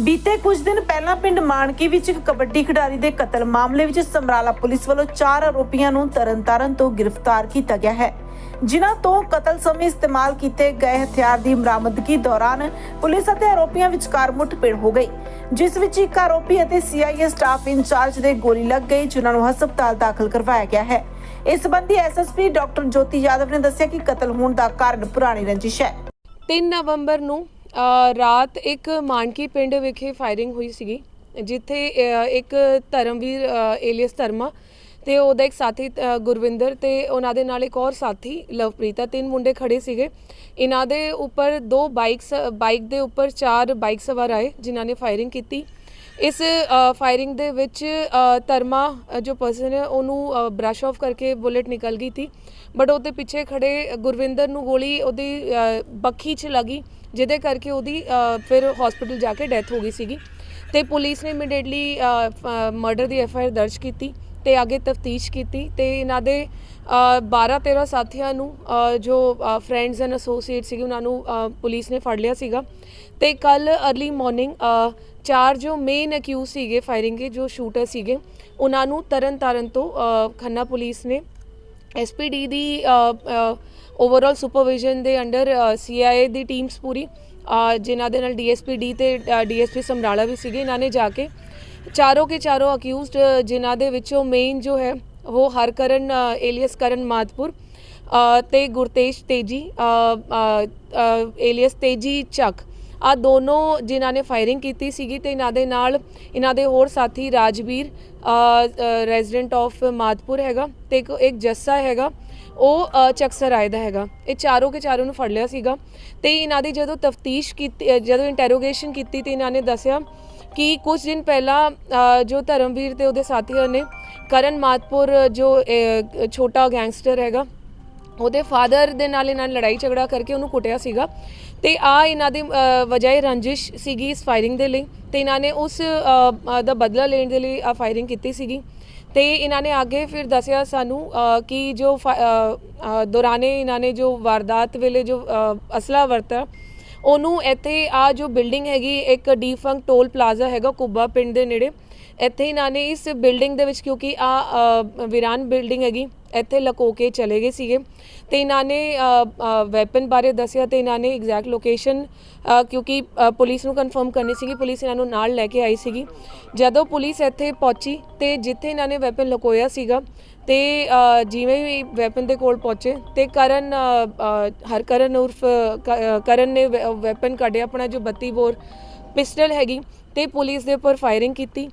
ਬੀਤੇ ਕੁਝ ਦਿਨ ਪਹਿਲਾਂ ਪਿੰਡ ਮਾਨਕੀ ਵਿੱਚ ਇੱਕ ਕਬੱਡੀ ਖਿਡਾਰੀ ਦੇ ਕਤਲ ਮਾਮਲੇ ਵਿੱਚ ਸਮਰਾਲਾ ਪੁਲਿਸ ਵੱਲੋਂ ਚਾਰ ਆਰੋਪੀਆਂ ਨੂੰ ਤਰਨਤਾਰਨ ਤੋਂ ਗ੍ਰਿਫਤਾਰ ਕੀਤਾ ਗਿਆ ਹੈ। ਜਿਨ੍ਹਾਂ ਤੋਂ ਕਤਲ ਸਮੇਂ ਇਸਤੇਮਾਲ ਕੀਤੇ ਗਏ ਹਥਿਆਰ ਦੀ ਬਰਾਮਦਗੀ ਦੌਰਾਨ ਪੁਲਿਸ ਅਤੇ ਆਰੋਪੀਆਂ ਵਿਚਕਾਰ ਮੁੱਠਭੇੜ ਹੋ ਗਈ, ਜਿਸ ਵਿੱਚ ਇੱਕ ਆਰੋਪੀ ਅਤੇ ਸੀਆਈਏ ਸਟਾਫ ਇੰਚਾਰਜ ਦੇ ਗੋਲੀ ਲੱਗ ਗਈ, ਜਿਨ੍ਹਾਂ ਨੂੰ ਹਸਪਤਾਲ ਦਾਖਲ ਕਰਵਾਇਆ ਗਿਆ ਹੈ। ਇਸ ਸੰਬੰਧੀ ਐਸਐਸਪੀ ਡਾਕਟਰ ਜੋਤੀ ਯਾਦਵ ਨੇ ਦੱਸਿਆ ਕਿ ਕਤਲ ਹੋਣ ਦਾ ਕਾਰਨ ਪੁਰਾਣੀ ਰੰਜਿਸ਼ ਹੈ। 3 ਨਵੰਬਰ ਨੂੰ ਰਾਤ ਇੱਕ ਮਾਨਕੀ ਪਿੰਡ ਵਿਖੇ ਫਾਇਰਿੰਗ ਹੋਈ ਸੀਗੀ, ਜਿੱਥੇ ਇੱਕ ਧਰਮਵੀਰ ਏਲੀਅਸ ਧਰਮਾ ਤੇ ਉਹਦਾ ਇੱਕ ਸਾਥੀ ਗੁਰਵਿੰਦਰ ਤੇ ਉਹਨਾਂ ਦੇ ਨਾਲ ਇੱਕ ਹੋਰ ਸਾਥੀ, ਲਵਪ੍ਰੀਤਾ ਤਿੰਨ ਮੁੰਡੇ ਖੜੇ ਸੀਗੇ। ਇਹਨਾਂ ਦੇ ਉੱਪਰ ਦੋ ਬਾਈਕਸ ਬਾਈਕ ਦੇ ਉੱਪਰ ਚਾਰ ਬਾਈਕ ਸਵਾਰ ਆਏ, ਜਿਨ੍ਹਾਂ ਨੇ ਫਾਇਰਿੰਗ ਕੀਤੀ। ਇਸ ਫਾਇਰਿੰਗ ਦੇ ਵਿੱਚ ਧਰਮਾ ਜੋ ਪਰਸਨ ਹੈ, ਉਹਨੂੰ ਬ੍ਰਸ਼ ਆਫ ਕਰਕੇ ਬੁਲੇਟ ਨਿਕਲ ਗਈ ਸੀ। ਬਟ ਉਹਦੇ ਪਿੱਛੇ ਖੜੇ ਗੁਰਵਿੰਦਰ ਨੂੰ ਗੋਲੀ, ਉਹਦੀ ਬੱਖੀ 'ਚ ਲੱਗੀ। ਜਿਹਦੇ ਕਰਕੇ ਉਹਦੀ ਫਿਰ ਹਸਪੀਟਲ ਜਾ ਕੇ ਡੈਥ ਹੋ ਗਈ ਸੀਗੀ। ਤੇ ਪੁਲਿਸ ਨੇ ਇਮੀਡੀਏਟਲੀ ਮਰਡਰ ਦੀ ਐਫ ਆਈ ਆਰ ਦਰਜ ਕੀਤੀ ਤੇ ਅੱਗੇ ਤਫਤੀਸ਼ ਕੀਤੀ ਤੇ ਇਹਨਾਂ ਦੇ 12 13 ਸਾਥੀਆਂ ਨੂੰ ਜੋ ਫਰੈਂਡਸ ਐਂਡ ਐਸੋਸੀਏਟ ਸੀਗੇ ਉਹਨਾਂ ਨੂੰ ਪੁਲਿਸ ਨੇ ਫੜ ਲਿਆ ਸੀਗਾ। ਤੇ ਕੱਲ अर्ਲੀ ਮਾਰਨਿੰਗ ਚਾਰ ਜੋ ਮੇਨ ਅਕਿਊਜ਼ ਸੀਗੇ ਫਾਇਰਿੰਗ ਦੇ, ਜੋ ਸ਼ੂਟਰ ਸੀਗੇ, ਉਹਨਾਂ ਨੂੰ ਤਰਨ ਤਾਰਨ ਤੋਂ ਖੰਨਾ ਪੁਲਿਸ ਨੇ ਐਸਪੀਡੀ ਦੀ ਓਵਰਆਲ ਸੁਪਰਵਿਜ਼ਨ ਦੇ ਅੰਡਰ ਸੀਆਈਏ ਦੀ ਟੀਮਸ ਪੂਰੀ। ਜਿਨ੍ਹਾਂ ਦੇ ਨਾਲ ਡੀਐਸਪੀ ਡੀ ਤੇ ਡੀਐਸਪੀ ਸਮਰਾਲਾ ਵੀ ਸੀਗੇ ਇਹਨਾਂ ਨੇ ਜਾ ਕੇ ਚਾਰੋਂ ਕੇ ਚਾਰੋਂ ਅਕਿਊਜ਼ਡ ਜਿਨ੍ਹਾਂ ਦੇ ਵਿੱਚੋਂ ਮੇਨ ਜੋ ਹੈ ਉਹ ਹਰਕਰਨ ਏਲੀਅਸ ਕਰਨ ਮਾਦਪੁਰ ਅ, ਤੇ ਗੁਰਤੇਜ ਤੇਜੀ ਏਲੀਅਸ ਤੇਜੀ ਚੱਕ। ਆ ਦੋਨੋਂ ਜਿਨ੍ਹਾਂ ਨੇ ਫਾਇਰਿੰਗ ਕੀਤੀ ਸੀਗੀ ਤੇ ਇਹਨਾਂ ਦੇ ਨਾਲ ਇਹਨਾਂ ਦੇ ਹੋਰ ਸਾਥੀ ਰਾਜਵੀਰ ਰੈਜ਼ੀਡੈਂਟ ਆਫ ਮਾਦਪੁਰ ਹੈਗਾ ਤੇ ਇੱਕ ਇੱਕ ਜੱਸਾ ਹੈਗਾ, ਉਹ ਚਕਸਰ ਚੱਕਸਰ ਆਏ ਦਾ ਹੈਗਾ। ਇਹ ਚਾਰੋਂ ਕੇ ਚਾਰੋਂ ਨੂੰ ਫੜ ਲਿਆ ਸੀਗਾ ਤੇ ਇਹਨਾਂ ਦੀ ਜਦੋਂ ਤਫਤੀਸ਼ ਕੀਤੀ ਜਦੋਂ ਇੰਟਰੋਗੇਸ਼ਨ ਕੀਤੀ ਤੇ ਇਹਨਾਂ ਨੇ ਦੱਸਿਆ ਕਿ ਕੁਝ ਦਿਨ ਪਹਿਲਾਂ ਜੋ ਧਰਮਵੀਰ ਤੇ ਉਹਦੇ ਸਾਥੀਆਂ ਨੇ ਕਰਨ ਮਾਦਪੁਰ ਜੋ ਛੋਟਾ ਗੈਂਗਸਟਰ ਹੈਗਾ ਉਹਦੇ ਫਾਦਰ ਦੇ ਨਾਲ ਇਹਨਾਂ ਨੇ ਲੜਾਈ ਝਗੜਾ ਕਰਕੇ ਉਹਨੂੰ ਕੁੱਟਿਆ ਸੀਗਾ ਤੇ ਆ ਇਹਨਾਂ ਦੀ ਵਜਾਏ ਰੰਜਿਸ਼ ਸੀਗੀ ਇਸ ਫਾਇਰਿੰਗ ਦੇ ਲਈ ਤੇ ਇਹਨਾਂ ਨੇ ਉਸ ਦਾ ਬਦਲਾ ਲੈਣ ਦੇ ਲਈ ਆ ਫਾਇਰਿੰਗ ਕੀਤੀ ਸੀਗੀ ਤੇ ਇਹਨਾਂ ਨੇ ਅੱਗੇ ਫਿਰ ਦੱਸਿਆ ਸਾਨੂੰ ਕਿ ਜੋ ਫਾ- ਦੌਰਾਨੇ ਇਹਨਾਂ ਨੇ ਜੋ ਵਾਰਦਾਤ ਵੇਲੇ ਜੋ ਅਸਲਾ ਵਰਤਾ, ਉਹਨੂੰ ਇੱਥੇ ਆ ਜੋ ਬਿਲਡਿੰਗ ਹੈਗੀ, ਇੱਕ ਡੀਫੰਕ ਟੋਲ ਪਲਾਜ਼ਾ ਹੈਗਾ ਕੁੱਬਾ ਪਿੰਡ ਦੇ ਨੇੜੇ, ਇੱਥੇ ਇਹਨਾਂ ਨੇ ਇਸ ਬਿਲਡਿੰਗ ਦੇ ਵਿੱਚ ਕਿਉਂਕਿ ਆ ਵਿਰਾਨ ਬਿਲਡਿੰਗ ਹੈਗੀ ਇੱਥੇ ਲਕੋ ਕੇ ਚਲੇ ਗਏ ਸੀਗੇ। ਤੇ ਇਹਨਾਂ ਨੇ ਵੈਪਨ ਬਾਰੇ ਦੱਸਿਆ ਤੇ ਇਹਨਾਂ ਨੇ ਐਗਜ਼ੈਕਟ ਲੋਕੇਸ਼ਨ ਕਿਉਂਕਿ ਪੁਲਿਸ ਨੂੰ ਕਨਫਰਮ ਕਰਨੀ ਸੀਗੀ ਪੁਲਿਸ ਇਹਨਾਂ ਨੂੰ ਨਾਲ ਲੈ ਕੇ ਆਈ ਸੀਗੀ। ਜਦੋਂ ਪੁਲਿਸ ਇੱਥੇ ਪਹੁੰਚੀ ਤੇ ਜਿੱਥੇ ਇਹਨਾਂ ਨੇ ਵੈਪਨ ਲਕੋਇਆ ਸੀਗਾ ਤੇ ਜਿਵੇਂ ਹੀ ਵੈਪਨ ਦੇ ਕੋਲ ਪਹੁੰਚੇ ਤੇ ਕਰਨ ਅ, ਅ, ਹਰਕਰਨ ਉਰਫ ਕਰਨ ਨੇ ਵੈਪਨ ਕੱਢਿਆ ਆਪਣਾ ਜੋ 32 ਬੋਰ ਪਿਸਟਲ ਹੈਗੀ ਤੇ ਪੁਲਿਸ ਦੇ ਉੱਪਰ ਫਾਇਰਿੰਗ ਕੀਤੀ।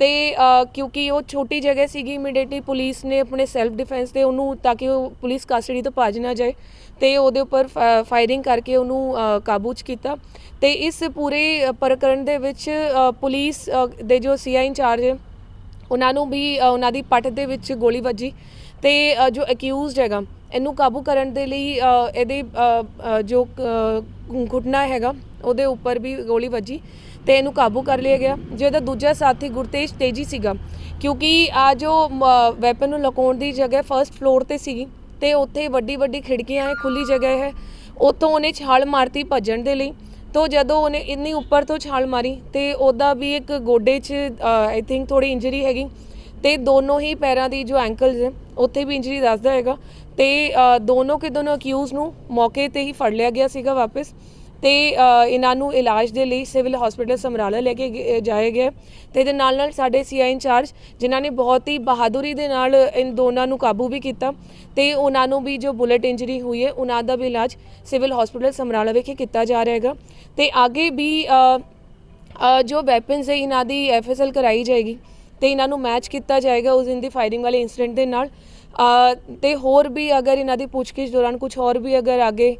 ਤੇ ਕਿਉਂਕਿ ਉਹ ਛੋਟੀ ਜਗ੍ਹਾ ਸੀਗੀ ਇਮੀਡੀਏਟਲੀ ਪੁਲਿਸ ਨੇ ਆਪਣੇ ਸੈਲਫ ਡਿਫੈਂਸ ਤੇ ਉਹਨੂੰ ਤਾਂ ਕਿ ਉਹ ਪੁਲਿਸ ਕਸਟਡੀ ਤੋਂ ਭੱਜ ਨਾ ਜਾਏ ਤੇ ਉਹਦੇ ਉੱਪਰ ਫਾਇਰਿੰਗ ਕਰਕੇ ਉਹਨੂੰ ਕਾਬੂ ਚ ਕੀਤਾ ਤੇ ਇਸ ਪੂਰੇ ਪ੍ਰਕਰਨ ਦੇ ਵਿੱਚ ਪੁਲਿਸ ਦੇ ਜੋ ਸੀਆਈ ਇੰਚਾਰਜ ਹੈ, ਉਹਨਾਂ ਨੂੰ ਵੀ ਉਹਨਾਂ ਦੀ ਪੱਟ ਦੇ ਵਿੱਚ ਗੋਲੀ ਵੱਜੀ ਤੇ ਜੋ ਅਕਿਊਜ਼ਡ ਹੈਗਾ ਇਹਨੂੰ ਕਾਬੂ ਕਰਨ ਦੇ ਲਈ ਇਹਦੇ ਜੋ ਅ, ਘੁਟਨਾ ਹੈਗਾ ਉਹਦੇ ਉੱਪਰ ਵੀ ਗੋਲੀ ਵੱਜੀ ਤੇ ਇਹਨੂੰ ਕਾਬੂ ਕਰ ਲਿਆ ਗਿਆ। ਜਿਹਦਾ ਦੂਜਾ ਸਾਥੀ ਗੁਰਤੇਜ ਤੇਜੀ ਸੀਗਾ ਕਿਉਂਕਿ ਆ ਜੋ ਵੈਪਨ ਨੂੰ ਲਕਾਉਣ ਦੀ ਜਗ੍ਹਾ ਫਰਸਟ ਫਲੋਰ ਤੇ ਸੀਗੀ ਤੇ ਉੱਥੇ ਵੱਡੀ ਵੱਡੀ ਖਿੜਕੀਆਂ ਹੈ ਖੁੱਲੀ ਜਗ੍ਹਾ ਹੈ। ਉੱਥੋਂ ਉਹਨੇ ਛਾਲ ਮਾਰਤੀ ਭੱਜਣ ਦੇ ਲਈ। ਤੋ ਜਦੋਂ ਉਹਨੇ ਇੰਨੀ ਉੱਪਰ ਤੋਂ ਛਾਲ ਮਾਰੀ ਤੇ ਉਹਦਾ ਵੀ ਇੱਕ ਗੋਡੇ 'ਚ ਆਈ ਥਿੰਕ ਥੋੜੀ ਇੰਜਰੀ ਹੈਗੀ ਤੇ ਦੋਨੋਂ ਹੀ ਪੈਰਾਂ ਦੀ ਜੋ ਐਂਕਲਸ ਹੈ ਉੱਥੇ ਵੀ ਇੰਜਰੀ ਦੱਸਦਾ ਹੈਗਾ। ਤੇ ਦੋਨੋਂ ਕੇ ਦੋਨੋਂ ਅਕਿਊਜ਼ ਨੂੰ ਮੌਕੇ ਤੇ ਹੀ ਫੜ ਲਿਆ ਗਿਆ ਸੀਗਾ ਵਾਪਸ ਤੇ ਇਹਨਾਂ ਨੂੰ ਇਲਾਜ ਦੇ ਲਈ ਸਿਵਲ ਹਸਪੀਟਲ ਸਮਰਾਲਾ ਲੈ ਕੇ ਗ- ਜਾਇਆ ਗਿਆ ਤੇ ਇਹਦੇ ਨਾਲ ਨਾਲ ਸਾਡੇ ਸੀਆਈ ਇੰਚਾਰਜ ਜਿਨ੍ਹਾਂ ਨੇ ਬਹੁਤ ਹੀ ਬਹਾਦੁਰੀ ਦੇ ਨਾਲ ਇਨ ਦੋਨਾਂ ਨੂੰ ਕਾਬੂ ਵੀ ਕੀਤਾ ਤੇ ਉਹਨਾਂ ਨੂੰ ਵੀ ਜੋ ਬੁਲੇਟ ਇੰਜਰੀ ਹੋਈ ਹੈ, ਉਹਨਾਂ ਦਾ ਵੀ ਇਲਾਜ ਸਿਵਲ ਹਸਪੀਟਲ ਸਮਰਾਲਾ ਵਿਖੇ ਕੀਤਾ ਜਾ ਰਿਹਾ ਹੈਗਾ ਤੇ ਅੱਗੇ ਵੀ ਜੋ ਵੈਪਨਸ ਹੈ, ਇਹਨਾਂ ਦੀ ਐਫਐਸਐਲ ਕਰਾਈ ਜਾਏਗੀ ਤੇ ਇਹਨਾਂ ਨੂੰ ਮੈਚ ਕੀਤਾ ਜਾਏਗਾ ਉਸ ਦਿਨ ਦੀ ਫਾਇਰਿੰਗ ਵਾਲੇ ਇਨਸੀਡੈਂਟ ਦੇ ਨਾਲ ਤੇ ਹੋਰ ਵੀ ਅਗਰ ਇਹਨਾਂ ਦੀ ਪੁੱਛਗਿੱਛ ਦੌਰਾਨ ਕੁਝ ਹੋਰ ਵੀ ਅਗਰ ਅੱਗੇ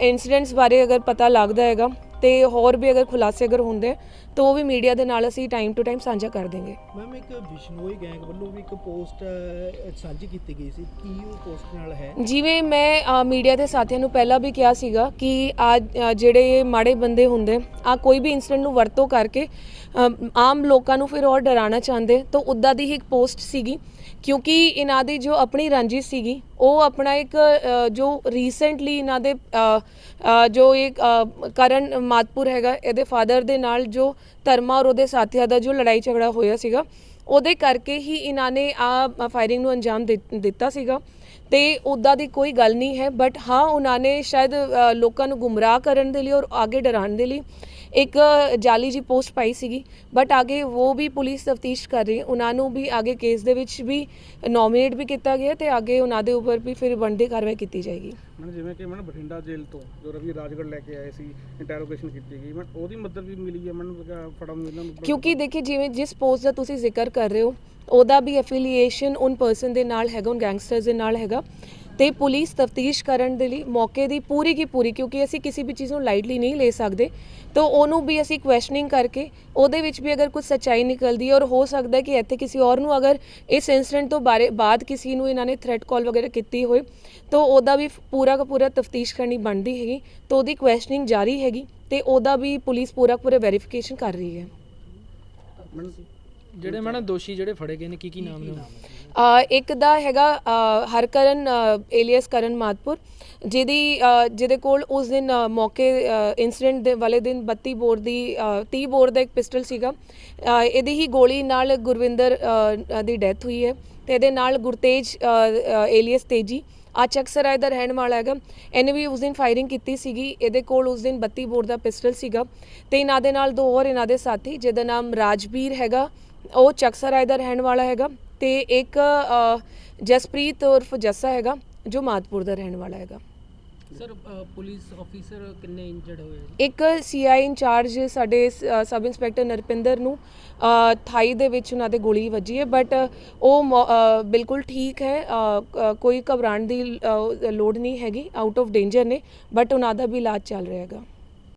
ਇਨਸੀਡੈਂਟਸ ਬਾਰੇ ਅਗਰ ਪਤਾ ਲੱਗਦਾ ਹੈਗਾ, ਤੇ ਹੋਰ ਵੀ ਅਗਰ ਖੁਲਾਸੇ ਅਗਰ ਹੁੰਦੇ ਤਾਂ ਉਹ ਵੀ ਮੀਡੀਆ ਦੇ ਨਾਲ ਅਸੀਂ ਟਾਈਮ ਟੂ ਟਾਈਮ ਸਾਂਝਾ ਕਰ ਦੇਵਾਂਗੇ ਮੈਮ ਇੱਕ ਬਿਸ਼ਨੋਈ ਗੈਂਗ ਵੱਲੋਂ ਵੀ ਇੱਕ ਪੋਸਟ ਸਾਂਝੀ ਕੀਤੀ ਗਈ ਸੀ। ਕੀ ਉਹ ਪੋਸਟ ਨਾਲ ਹੈ? ਜਿਵੇਂ ਮੈਂ ਮੀਡੀਆ ਦੇ ਸਾਥੀਆਂ ਨੂੰ ਪਹਿਲਾਂ ਵੀ ਕਿਹਾ ਸੀਗਾ ਕਿ ਆ ਜਿਹੜੇ ਮਾੜੇ ਬੰਦੇ ਹੁੰਦੇ ਆ ਕੋਈ ਵੀ ਇਨਸੀਡੈਂਟ ਨੂੰ ਵਰਤੋਂ ਕਰਕੇ ਆਮ ਲੋਕਾਂ ਨੂੰ ਫਿਰ ਹੋਰ ਡਰਾਉਣਾ ਚਾਹੁੰਦੇ ਤਾਂ ਉੱਦਾਂ ਦੀ ਹੀ ਇੱਕ ਪੋਸਟ ਸੀਗੀ। ਕਿਉਂਕਿ ਇਹਨਾਂ ਦੀ ਜੋ ਆਪਣੀ ਰੰਜਿਸ਼ ਸੀਗੀ ਉਹ ਆਪਣਾ ਇੱਕ ਜੋ ਰੀਸੈਂਟਲੀ ਇਹਨਾਂ ਦੇ ਜੋ ਇੱਕ ਕਰਨ ਮਾਤਪੁਰ ਹੈਗਾ ਇਹਦੇ ਫਾਦਰ ਦੇ ਨਾਲ ਜੋ ਧਰਮਾ ਔਰ ਉਹਦੇ ਸਾਥੀਆਂ ਦਾ ਜੋ ਲੜਾਈ ਝਗੜਾ ਹੋਇਆ ਸੀਗਾ ਉਹਦੇ ਕਰਕੇ ਹੀ ਇਹਨਾਂ ਨੇ ਆ ਫਾਇਰਿੰਗ ਨੂੰ ਅੰਜਾਮ ਦਿੱ- ਦਿੱਤਾ ਸੀਗਾ। ਤੇ ਉੱਦਾਂ ਦੀ ਕੋਈ ਗੱਲ ਨਹੀਂ ਹੈ ਬਟ ਹਾਂ ਉਹਨਾਂ ਨੇ ਸ਼ਾਇਦ ਅ, ਲੋਕਾਂ ਨੂੰ ਗੁੰਮਰਾਹ ਕਰਨ ਦੇ ਲਈ ਔਰ ਆਗੇ ਡਰਾਉਣ ਦੇ ਲਈ ਇੱਕ ਜਾਲੀ ਜੀ ਪੋਸਟ ਪਾਈ ਸੀਗੀ ਬਟ ਅੱਗੇ ਉਹ ਵੀ ਪੁਲਿਸ ਤਫਤੀਸ਼ ਕਰ ਰਹੀ ਹੈ। ਉਹਨਾਂ ਨੂੰ ਵੀ ਅੱਗੇ ਕੇਸ ਦੇ ਵਿੱਚ ਵੀ ਨੋਮੀਨੇਟ ਵੀ ਕੀਤਾ ਗਿਆ ਤੇ ਅੱਗੇ ਉਹਨਾਂ ਦੇ ਉੱਪਰ ਵੀ ਫਿਰ ਬਣਦੀ ਕਾਰਵਾਈ ਕੀਤੀ ਜਾਏਗੀ। ਮੈਂ ਜਿਵੇਂ ਕਿ ਮੈਂ ਬਠਿੰਡਾ ਜੇਲ੍ਹ ਤੋਂ ਜੋ ਰਵੀ ਰਾਜਗੜ੍ਹ ਲੈ ਕੇ ਆਏ ਸੀ ਇੰਟਰੋਗੇਸ਼ਨ ਕੀਤੀ ਗਈ। ਮੈਂ ਉਹਦੀ ਮਦਦ ਵੀ ਮਿਲੀ ਹੈ ਮੈਨੂੰ ਫੜਨ ਇਹਨਾਂ ਨੂੰ? ਕਿਉਂਕਿ ਦੇਖਿਏ ਜਿਵੇਂ ਜਿਸ ਪੋਸਟ ਦਾ ਤੁਸੀਂ ਜ਼ਿਕਰ ਕਰ ਰਹੇ ਹੋ ਉਹਦਾ ਵੀ ਐਫੀਲੀਏਸ਼ਨ ਉਨ ਪਰਸਨ ਦੇ ਨਾਲ ਹੈਗਾ ਉਨ ਗੈਂਗਸਟਰਸ ਦੇ ਨਾਲ ਹੈਗਾ। ਤੇ ਪੁਲਿਸ ਤਫਤੀਸ਼ ਕਰਨ ਦੇ ਲਈ ਮੌਕੇ ਦੀ ਪੂਰੀ ਕੀ ਪੂਰੀ ਕਿਉਂਕਿ ਅਸੀਂ ਕਿਸੇ ਵੀ ਚੀਜ਼ ਨੂੰ ਲਾਈਟਲੀ ਨਹੀਂ ਲੈ ਸਕਦੇ ਤਾਂ ਉਹਨੂੰ ਵੀ ਅਸੀਂ ਕੁਐਸਚਨਿੰਗ ਕਰਕੇ ਉਹਦੇ ਵਿੱਚ ਵੀ ਅਗਰ ਕੁਝ ਸੱਚਾਈ ਨਿਕਲਦੀ ਹੈ ਔਰ ਹੋ ਸਕਦਾ ਹੈ ਕਿ ਇੱਥੇ ਕਿਸੇ ਔਰ ਨੂੰ ਅਗਰ ਇਸ ਇਨਸੀਡੈਂਟ ਤੋਂ ਬਾਰੇ ਬਾਅਦ ਕਿਸੇ ਨੂੰ ਇਹਨਾਂ ਨੇ ਥ੍ਰੈਟ ਕਾਲ ਵਗੈਰਾ ਕੀਤੀ ਹੋਏ ਤਾਂ ਉਹਦਾ ਵੀ ਪੂਰਾ ਦਾ ਪੂਰਾ ਤਫਤੀਸ਼ ਕਰਨੀ ਬਣਦੀ ਹੈਗੀ ਤਾਂ ਉਹਦੀ ਕੁਐਸਚਨਿੰਗ ਜਾਰੀ ਹੈਗੀ ਤੇ ਉਹਦਾ ਵੀ ਪੁਲਿਸ ਪੂਰਾ ਪੂਰਾ ਵੈਰੀਫਿਕੇਸ਼ਨ ਕਰ ਰਹੀ ਹੈ ਜਿਹੜੇ ਮੈਡਮ ਦੋਸ਼ੀ ਜਿਹੜੇ ਫੜੇ ਗਏ ਨੇ ਕੀ ਕੀ ਨਾਮ ਨੇ ਉਹਨਾਂ ਦੇ? ਇੱਕ ਦਾ ਹੈਗਾ ਅ, ਹਰਕਰਨ ਏਲੀਅਸ ਕਰਨ ਮਾਦਪੁਰ ਜਿਹਦੀ ਜਿਹਦੇ ਕੋਲ ਉਸ ਦਿਨ ਮੌਕੇ ਇਨਸੀਡੈਂਟ ਦੇ ਵਾਲੇ ਦਿਨ 32 ਬੋਰ ਦੀ ਅ, 30 ਬੋਰ ਦਾ ਇੱਕ ਪਿਸਟਲ ਸੀਗਾ। ਇਹਦੀ ਹੀ ਗੋਲੀ ਨਾਲ ਗੁਰਵਿੰਦਰ ਦੀ ਡੈਥ ਹੋਈ ਹੈ ਤੇ ਇਹਦੇ ਨਾਲ ਗੁਰਤੇਜ ਏਲੀਅਸ ਤੇਜੀ। ਆ ਚਕਸਰਾਏ ਦਾ ਰਹਿਣ ਵਾਲਾ ਹੈਗਾ। ਇਹਨੇ ਵੀ ਉਸ ਦਿਨ ਫਾਇਰਿੰਗ ਕੀਤੀ ਸੀਗੀ। ਇਹਦੇ ਕੋਲ ਉਸ ਦਿਨ 32 ਬੋਰ ਦਾ ਪਿਸਟਲ ਸੀਗਾ ਤੇ ਇਹਨਾਂ ਦੇ ਨਾਲ ਦੋ ਹੋਰ ਇਹਨਾਂ ਦੇ ਸਾਥੀ ਜਿਹਦਾ ਨਾਮ ਰਾਜਵੀਰ ਹੈਗਾ ਉਹ ਚਕਸਰਾਏ ਦਾ ਰਹਿਣ ਵਾਲਾ ਹੈਗਾ। ਤੇ ਇੱਕ ਜਸਪ੍ਰੀਤ ਉਰਫ ਜੱਸਾ ਹੈਗਾ ਜੋ ਮਾਦਪੁਰ ਦਾ ਰਹਿਣ ਵਾਲਾ ਹੈਗਾ ਸਰ ਪੁਲਿਸ ਆਫੀਸਰ ਕਿੰਨੇ ਇੰਜਰਡ ਹੋਏ? ਇੱਕ ਸੀਆਈ ਇੰਚਾਰਜ ਸਾਡੇ ਸਬ ਇੰਸਪੈਕਟਰ ਨਰਪਿੰਦਰ ਨੂੰ ਥਾਈ ਦੇ ਵਿੱਚ ਉਹਨਾਂ ਦੇ ਗੋਲੀ ਵੱਜੀ ਹੈ ਬਟ ਉਹ ਬਿਲਕੁਲ ਠੀਕ ਹੈ ਕੋਈ ਘਬਰਾਉਣ ਦੀ ਲੋੜ ਨਹੀਂ ਹੈਗੀ ਆਊਟ ਆਫ ਡੇਂਜਰ ਨੇ ਬਟ ਉਹਨਾਂ ਦਾ ਵੀ ਇਲਾਜ ਚੱਲ ਰਿਹਾ ਹੈਗਾ